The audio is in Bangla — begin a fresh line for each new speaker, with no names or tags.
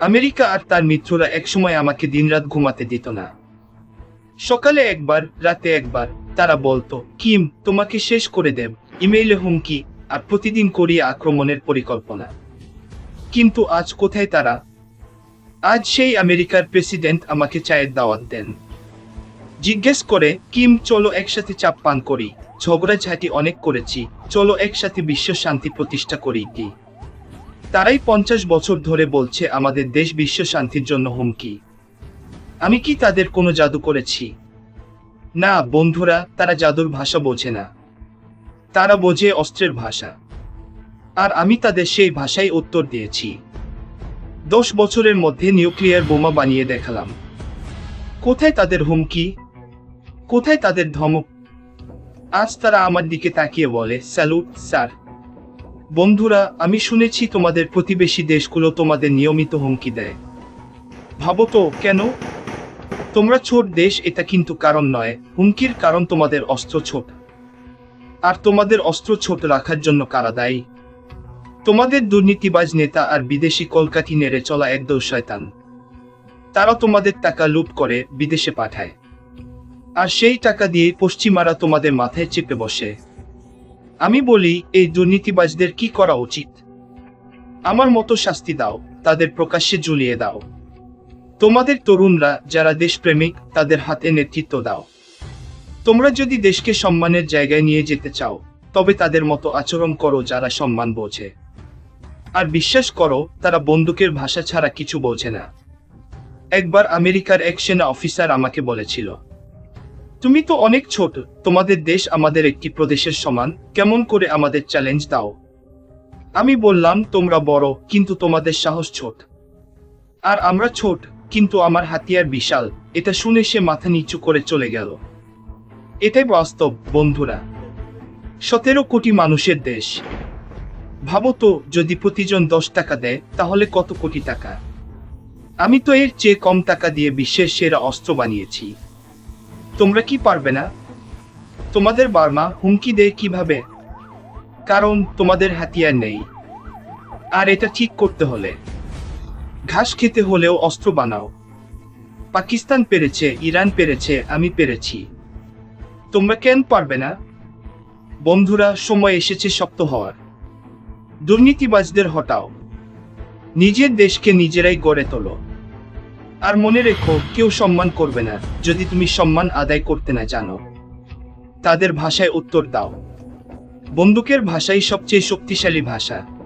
আমেরিকা আর তার মিত্ররা একসময় আমাকে দিনরাত ঘুমাতে দিত না। সকালে একবার, রাতে একবার তারা বলতো, কিম, তোমাকে শেষ করে দেব। ইমেইলে হুমকি আর প্রতিদিন করিয়ে আক্রমণের পরিকল্পনা। কিন্তু আজ কোথায় তারা? আজ সেই আমেরিকার প্রেসিডেন্ট আমাকে চায়ের দাওয়াত দেন। জিজ্ঞেস করে, কিম, চলো একসাথে চাপ পান করি। ঝগড়াঝাটি অনেক করেছি। চলো একসাথে বিশ্ব শান্তি প্রতিষ্ঠা করি কি? তারাই পঞ্চাশ বছর ধরে বলছে আমাদের দেশ বিশ্ব শান্তির জন্য হুমকি। আমি কি তাদের কোনো জাদু করেছি? না, বন্ধুরা, তারা জাদুর ভাষা বোঝে না। তারা বোঝে অস্ত্রের ভাষা। আর আমি তাদের সেই ভাষায় উত্তর দিয়েছি। দশ বছরের মধ্যে নিউক্লিয়ার বোমা বানিয়ে দেখালাম। কোথায় তাদের হুমকি? কোথায় তাদের ধমক? আজ তারা আমার দিকে তাকিয়ে বলে, স্যালুট, স্যার। বন্ধুরা, আমি শুনেছি তোমাদের প্রতিবেশী দেশগুলো তোমাদের নিয়মিত হুমকি দেয়। ভাবো তো, কেন? তোমরা ছোট দেশ, এটা কিন্তু কারণ নয়। হুমকির কারণ তোমাদের অস্ত্র ছোট। আর তোমাদের অস্ত্র ছোট রাখার জন্য কারা দায়ী? তোমাদের দুর্নীতিবাজ নেতা আর বিদেশি কলকাঠি নেড়ে চলা একদল শয়তান। তারা তোমাদের টাকা লুট করে বিদেশে পাঠায়। আর সেই টাকা দিয়ে পশ্চিমারা তোমাদের মাথায় চেপে বসে। আমি বলি, এই দুর্নীতিবাজদের কি করা উচিত? আমার মতো শাস্তি দাও, তাদের প্রকাশ্যে ঝুলিয়ে দাও। তোমাদের তরুণরা যারা দেশপ্রেমিক, তাদের হাতে নেতৃত্ব দাও। তোমরা যদি দেশকে সম্মানের জায়গায় নিয়ে যেতে চাও, তবে তাদের মতো আচরণ করো যারা সম্মান বোঝে। আর বিশ্বাস করো, তারা বন্দুকের ভাষা ছাড়া কিছু বোঝে না। একবার আমেরিকার এক সেনা অফিসার আমাকে বলেছিল তুমি তো অনেক ছোট। তোমাদের দেশ আমাদের একটি প্রদেশের সমান। কেমন করে আমাদের চ্যালেঞ্জ দাও। আমি বললাম, তোমরা বড়, কিন্তু তোমাদের সাহস ছোট। আর আমরা ছোট, কিন্তু আমার হাতিয়ার বিশাল। এটা শুনে সে মাথা নিচু করে চলে গেল। এটাই বাস্তব, বন্ধুরা। সতেরো কোটি মানুষের দেশ। ভাবো তো, যদি প্রতিজন দশ টাকা দেয়, তাহলে কত কোটি টাকা? আমি তো এর চেয়ে কম টাকা দিয়ে বিশ্বের সেরা অস্ত্র বানিয়েছি। তোমরা কি পারবে না? তোমাদের বার্মা হুমকি দেয় কীভাবে? কারণ তোমাদের হাতিয়ার নেই। আর এটা ঠিক করতে হলে। ঘাস খেতে হলেও অস্ত্র বানাও। পাকিস্তান পেরেছে, ইরান পেরেছে, আমি পেরেছি। তোমরা কেন পারবে না? বন্ধুরা, সময় এসেছে শক্ত হওয়ার। দুর্নীতিবাজদের হটাও। নিজের দেশকে নিজেরাই গড়ে তোলো। আর মনে রেখো, কেউ সম্মান করবে না, যদি তুমি সম্মান আদায় করতে না জানো। তাদের ভাষায় উত্তর দাও। বন্দুকের ভাষাই সবচেয়ে শক্তিশালী ভাষা।